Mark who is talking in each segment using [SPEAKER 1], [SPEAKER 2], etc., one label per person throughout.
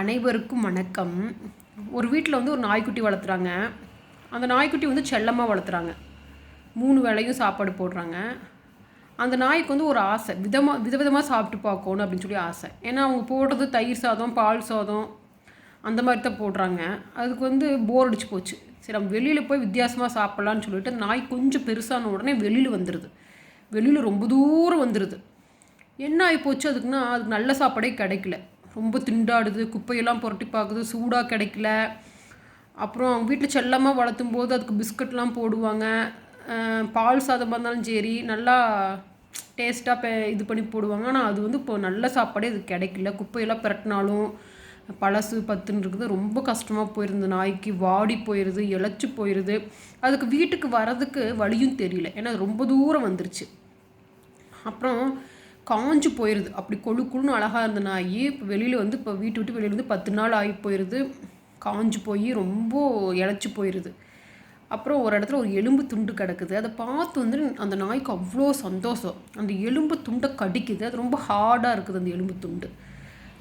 [SPEAKER 1] அனைவருக்கும் வணக்கம். ஒரு வீட்டில் வந்து ஒரு நாய்க்குட்டி வளர்த்துறாங்க. அந்த நாய்க்குட்டி வந்து செல்லமாக வளர்த்துறாங்க. மூணு வேளையும் சாப்பாடு போடுறாங்க. அந்த நாய்க்கு வந்து ஒரு ஆசை. விதமாக விதவிதமாக சாப்பிட்டு பார்க்கணும் அப்படின்னு சொல்லி ஆசை. ஏன்னா அவங்க போடுறது தயிர் சாதம் பால் சாதம் அந்த மாதிரி தான் போடுறாங்க. அதுக்கு வந்து போர் அடிச்சு போச்சு. சரி நம்ம வெளியில் போய் வித்தியாசமாக சாப்பிட்லான்னு சொல்லிட்டு நாய் கொஞ்சம் பெருசான உடனே வெளியில் வந்துடுது வெளியில் ரொம்ப தூரம் வந்துடுது என்ன ஆகி போச்சு? அதுக்குன்னா அதுக்கு நல்ல சாப்பாடே கிடைக்கல. ரொம்ப திண்டாடுது குப்பையெல்லாம் புரட்டி பார்க்குது சூடாக கிடைக்கல. அப்புறம் அவங்க வீட்டில் செல்லமாக வளர்த்தும் போது அதுக்கு பிஸ்கட்லாம் போடுவாங்க. பால் சாதமாக இருந்தாலும் சரி நல்லா டேஸ்ட்டாக பே இது பண்ணி போடுவாங்க. ஆனால் அது வந்து இப்போ நல்ல சாப்பாடே அது கிடைக்கல. குப்பையெல்லாம் பிரட்டினாலும் பழசு பத்துன்னு இருக்குது. ரொம்ப கஷ்டமாக போயிருந்தது நாய்க்கு வாடி போயிடுது இழைச்சி போயிடுது அதுக்கு வீட்டுக்கு வர்றதுக்கு வழியும் தெரியல. ஏன்னா ரொம்ப தூரம் வந்துருச்சு. அப்புறம் காஞ்சு போயிடுது அப்படி கொழு குழுன்னு அழகாக இருந்த நாய் இப்போ வெளியில் வந்து இப்போ வீட்டு விட்டு வெளியில் வந்து பத்து நாள் ஆகி போயிடுது காஞ்சு போய் ரொம்ப இழைச்சி போயிடுது அப்புறம் ஒரு இடத்துல ஒரு எலும்பு துண்டு கிடக்குது. அதை பார்த்து வந்து அந்த நாய்க்கு அவ்வளோ சந்தோஷம். அந்த எலும்பு துண்டை கடிக்குது. அது ரொம்ப ஹார்டாக இருக்குது அந்த எலும்பு துண்டு.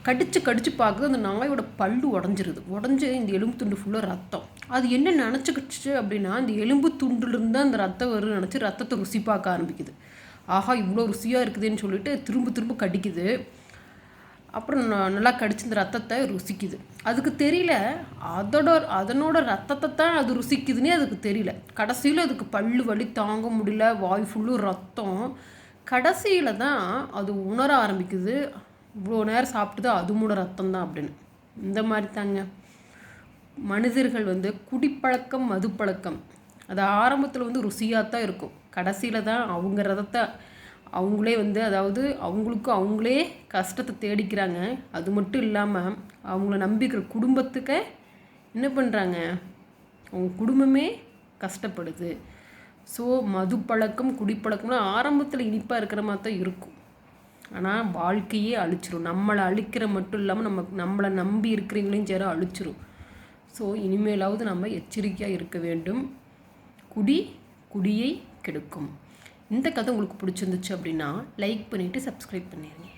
[SPEAKER 1] கடித்து கடித்து பார்க்குது. அந்த நாயோட பல்லு உடஞ்சிருது. உடஞ்சி இந்த எலும்பு துண்டு ஃபுல்லாக ரத்தம். அது என்ன நினச்சிக்கிச்சு அப்படின்னா இந்த எலும்பு துண்டுலேருந்து அந்த ரத்தம் வரும்னு நினச்சி ரத்தத்தை ருசி பார்க்க ஆரம்பிக்குது. ஆஹா இவ்வளோ ருசியாக இருக்குதுன்னு சொல்லிட்டு திரும்ப திரும்ப கடிக்குது. அப்புறம் நல்லா கடிச்சு இந்த ரத்தத்தை ருசிக்குது. அதுக்கு தெரியல அதோட அதனோட ரத்தத்தை தான் அது ருசிக்குதுன்னே அதுக்கு தெரியல. கடைசியில் அதுக்கு பல்லு வலி தாங்க முடியல வாய் ஃபுல்லும் ரத்தம். கடைசியில் தான் அது உணர ஆரம்பிக்குது. இவ்வளோ நேரம் சாப்பிட்டுது அதுமோட ரத்தம் தான் அப்படின்னு. இந்த மாதிரி தாங்க. மனிதர்கள் வந்து குடிப்பழக்கம் மதுப்பழக்கம். அது ஆரம்பத்தில் வந்து ருசியாக தான் இருக்கும். கடைசியில் தான் அவங்க ரதத்தை அவங்களே வந்து அதாவது அவங்களுக்கு அவங்களே கஷ்டத்தை தேடிக்கிறாங்க. அது மட்டும் இல்லாமல் அவங்கள நம்பிக்கிற குடும்பத்துக்கு என்ன பண்ணுறாங்க அவங்க குடும்பமே கஷ்டப்படுது. ஸோ மது பழக்கம் குடிப்பழக்கம்னா ஆரம்பத்தில் இனிப்பாக இருக்கிற மாதிரி தான் இருக்கும். ஆனால் வாழ்க்கையே அழிச்சிரும். நம்மளை அழிக்கிற மட்டும் இல்லாமல் நம்ம நம்மளை நம்பி இருக்கிறவங்களையும் சேர அழிச்சிரும். ஸோ இனிமேலாவது நம்ம எச்சரிக்கையாக இருக்க வேண்டும். குடி குடியை கெடுக்கும். இந்த கதை உங்களுக்கு பிடிச்சிருந்துச்சு அப்படின்னா லைக் பண்ணிவிட்டு சப்ஸ்கிரைப் பண்ணிடுங்க